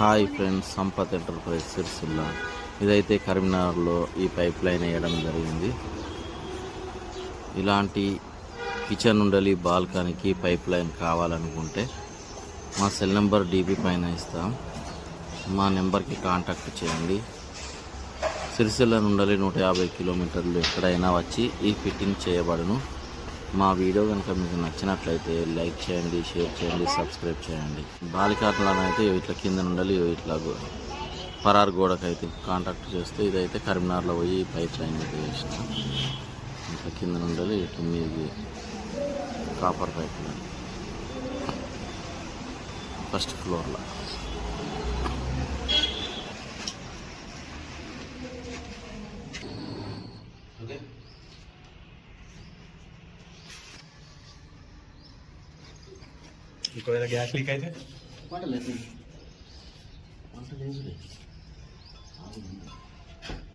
Hi friends Sampath enterprise Sircilla. ఇదైతే కరీంనగర్లో ఈ పైప్ లైన్ వేయడం జరిగింది. ఇలాంటి కిచెన్ ఉండలి బాల్కనీకి పైప్ లైన్ కావాలనుకుంటే మా సెల్ నెంబర్ డీబీ పైన ఇస్తాం. మా నెంబర్కి కాంటాక్ట్ చేయండి. సిరిసిల్ల నుండి నూట యాభై కిలోమీటర్లు ఎక్కడైనా వచ్చి ఈ ఫిట్టింగ్ చేయబడును. మా వీడియో కనుక మీకు నచ్చినట్లయితే లైక్ చేయండి షేర్ చేయండి సబ్స్క్రైబ్ చేయండి. బాలికాట్లను అయితే ఇట్లా కింద ఉండాలి ఇట్లా పరారు గోడకు అయితే కాంటాక్ట్ చేస్తే ఇదైతే కరీంనగర్లో పోయి పైప్ లైన్ అయితే వేసిన. ఇట్లా కింద ఉండాలి ఇట్లా మీది కాపర్ పైప్ లైన్ ఫస్ట్ ఫ్లోర్లో ఒకవేళ గ్యాస్ లీక్ అయితే? వంట లేదు వంట లేదు.